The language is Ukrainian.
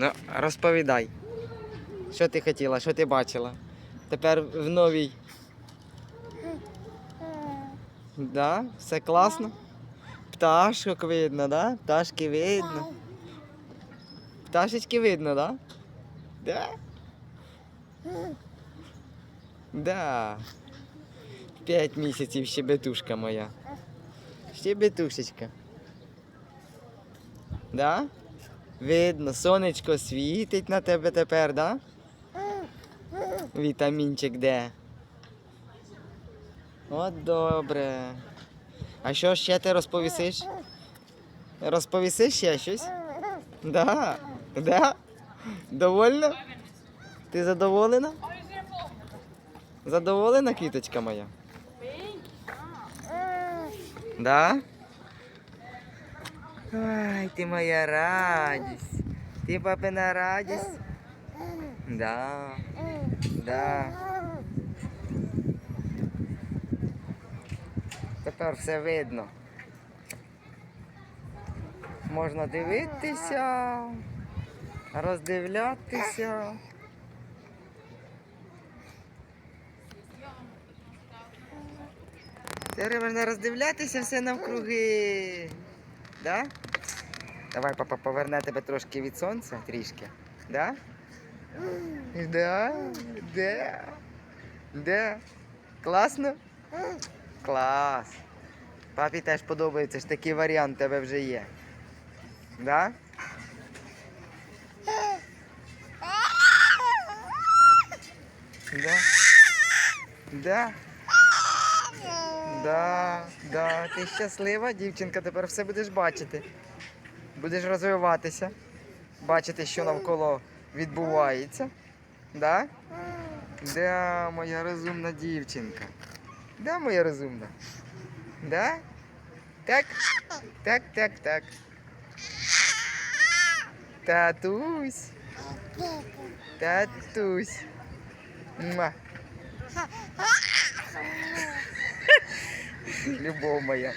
Ну, розповідай. Що ти хотіла, що ти бачила? Тепер в новій. Да? Все класно? Пташок видно, да? Пташки видно. Пташечки видно, да? Да? Да. П'ять місяців щебетушка моя. Щебетушечка. Да? Видно, сонечко світить на тебе тепер, да? Вітамінчик де? От добре. А що ще ти розповісиш? Розповісиш ще щось? Да. Да? Довольна? Ти задоволена? Задоволена, квіточка моя? Да? Ай, ти моя радість. Ти папина радість? Да. Да. Тепер все видно. Можна дивитися, роздивлятися. Тепер можна роздивлятися все навкруги. Да? Давай папа поверне тебе трошки від сонця, трішки. Да? Да? Да? Да? Класно? Клас. Папі теж подобається, ж такий варіант у тебе вже є. Да? Да? Да? Да, да, ти щаслива, дівчинка, тепер все будеш бачити. Будеш розвиватися, бачити, що навколо відбувається. Да? Да, моя розумна дівчинка. Да, моя розумна. Да? Так? Так, так, так. Татусь. Татусь. Муа. Любов моя.